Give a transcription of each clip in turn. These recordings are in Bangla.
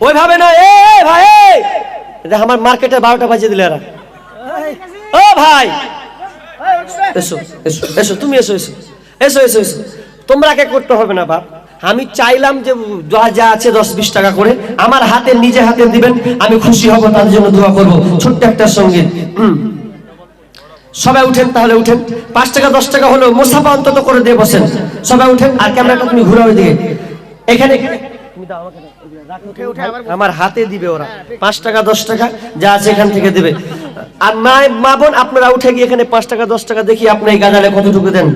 ওইভাবে না এ ভাই আমার মার্কেটে বারোটা বাজিয়ে দিলে এরা। ও, ভাই। এসো এসো এসো, তুমি এসো এসো। এসো এসো এসো। তোমরা কে করতে হবে না, বাপ। আমি চাইলাম যে যা আছে দশ, বিশ টাকা করে, আমার হাতে, নিজে হাতে দিবেন, আমি খুশি হব, তার জন্য দোয়া করব। ছোট্ট একটা সংগীত। সবাই উঠেন, তাহলে উঠেন। পাঁচ টাকা, দশ টাকা হলো মোসাফা অন্তত করে দিয়ে বসেন। সবাই উঠেন, আর ক্যামেরাটা তুমি ঘুরাও দিকে এখানে তুমি দাও আমাকে দাও। আমার হাতে দিবে ওরা। পাঁচ টাকা দশ টাকা যা আছে এখান থেকে দিবে। আর মা মা বোন আপনারা উঠে গিয়ে এখানে পাঁচ টাকা দশ টাকা দেখি আপনি এই গাজালে কতটুকু দেন।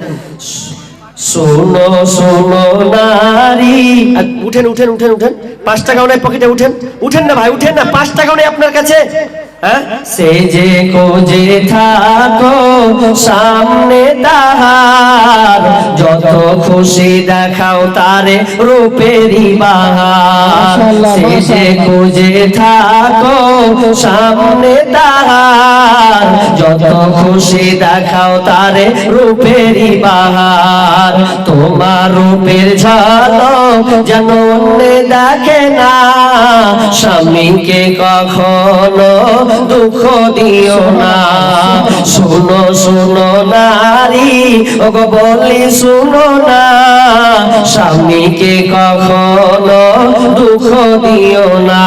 শোনো শোনো নারী। উঠেন উঠেন উঠেন উঠেন। পাঁচ টাকাও নাই পকেটে উঠেন। উঠেন না ভাই উঠেন না। পাঁচ টাকাও নেই আপনার কাছে। হ্যাঁ? সে যে কোজে থাকো সামনে তাহার। যত খুশি দেখাও তারে রূপেরই বাহার। সে যে খুঁজে থাকো সামনে তাহার। যত খুশি দেখাও তারে রূপেরই বাহার। তোমার রূপের ঝলক যেন দেখে না। স্বামীকে কখনো দুঃখ দিও না। শুনো শুনো নারী ওগো বলি শুনো না। স্বামীকে কখনো দুঃখ দিও না।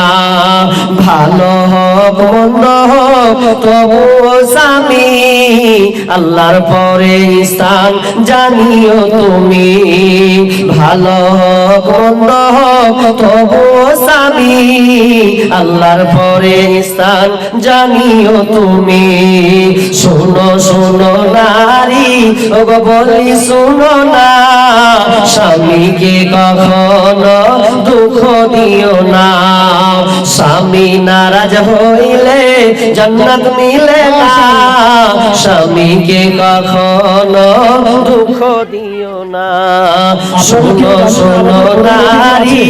ভালো হোক মন্দ হোক তবুও স্বামী, আল্লাহর পরে স্থান জানিও তুমি। ভালো হোক মন্দ হোক তবুও স্বামী, আল্লাহর পরে স্থান জানিও তুমি। শোনো শোনো নারী ওগো বলি শোনো না। স্বামীকে কখনো দিও না। স্বামী নারাজ হইলে জান্নাত মিলে না। স্বামীকে কখনো দুঃখ দিও না। শোনো শোনো নারী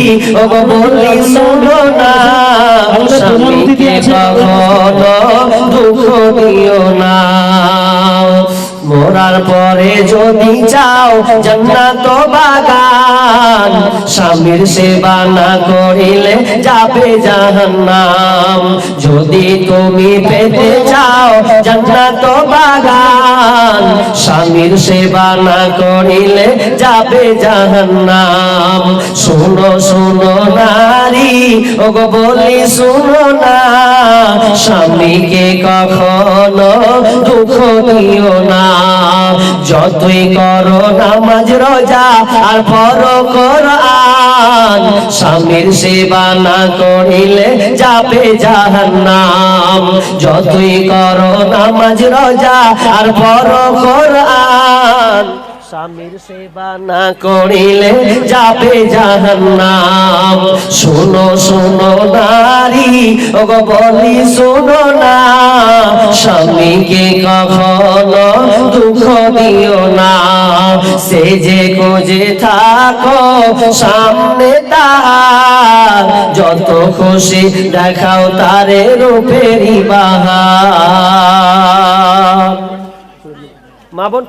ওগো বলি শোনো না। স্বামীকে কখনো দুঃখ দিও না। মরার পরে যদি চাও জান্নাত বাগান, স্বামীর সেবা না করিলে যাবে জাহান্নাম। যদি তুমি পেতে চাও জান্নাত বাগান, স্বামীর সেবা না করিলে যাবে জাহান্নাম। শুনো শুনো নারী, ওগো বলি শুনো না, স্বামীকে কখনো দুঃখ দিও না। যতই করো নামাজ, রোজা আর পর কোরআন, স্বামীর সেবা না করিলে যাবে জাহান্নাম। যতই করো নামাজ, রোজা আর পর কোরআন, স্বামীর সেবা না করিলে যাবে জাহান্নাম। শোনো শোনো নারী, ওগো বলি শোনো না, স্বামীকে কখনো দুঃখ দিও না। সে যে কোজে থাকো সামনে তার যত খুশি দেখাও তারে রূপেরই বাহা মা বোন